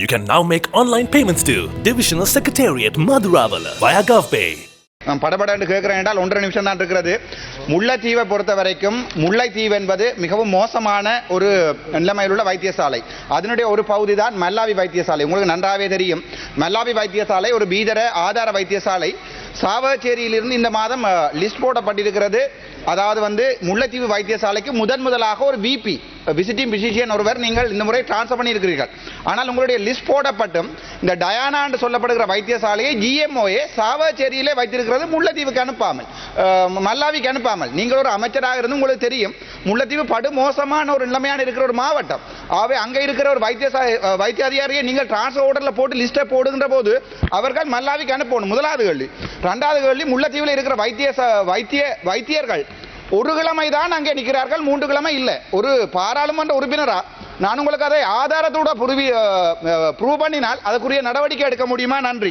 You can now make online payments to Divisional Secretariat Madhuravala via GovPay. நான் படபடன்னு கேட்கிறேன் என்றால் ஒன்றரை நிமிஷம் தான் இருக்கிறது. முல்லைத்தீவை பொறுத்த வரைக்கும் முல்லைத்தீவு என்பது மிகவும் மோசமான ஒரு நிலைமையில் உள்ள வைத்தியசாலை. அதனுடைய ஒரு பகுதி தான் மல்லாவி வைத்தியசாலை. உங்களுக்கு நன்றாகவே தெரியும். மல்லாவி வைத்தியசாலை ஒரு பீதர ஆதார வைத்தியசாலை. சாவகச்சேரியிலிருந்து இந்த மாதம் லிஸ்ட் போடப்பட்டிருக்கிறது. அதாவது வந்து முல்லைத்தீவு வைத்தியசாலைக்கு முதன் முதலாக ஒரு விபி விசிட்டிங் பிசிஷியன் ஒருவர் நீங்கள் இந்த முறை டிரான்ஸ்ஃபர் பண்ணியிருக்கிறீர்கள். ஆனால் உங்களுடைய லிஸ்ட் போடப்பட்டும் இந்த டயானா என்று சொல்லப்படுகிற வைத்தியசாலையை ஜிஎம்ஓஏ சாவச்சேரியிலே வைத்திருக்கிறது முல்லைத்தீவுக்கு அனுப்பாமல் மல்லாவிக்கு அனுப்பாமல். நீங்கள் ஒரு அமைச்சராக இருந்து உங்களுக்கு தெரியும். முல்லைத்தீவு படு மோசமான ஒரு நிலைமையான இருக்கிற ஒரு மாவட்டம். ஆகவே அங்கே இருக்கிற ஒரு வைத்தியசா வைத்திய அதிகாரியை நீங்கள் டிரான்ஸ்ஃபர் ஓர்டரில் போட்டு லிஸ்ட்டை போடுகின்ற போது அவர்கள் மல்லாவிக்கு அனுப்பணும் முதலாவது கேள்வி. ரெண்டாவது கேள்வி முல்லைத்தீவில் இருக்கிற வைத்திய ச- வைத்திய வைத்தியர்கள் ஒரு கிழமை தான் அங்கே நிற்கிறார்கள் மூன்று கிழமை இல்லை. ஒரு பாராளுமன்ற உறுப்பினரா? நான் உங்களுக்கு அதை ஆதாரத்தோட புருவி ப்ரூவ் பண்ணினால் அதுக்குரிய நடவடிக்கை எடுக்க முடியுமா? நன்றி.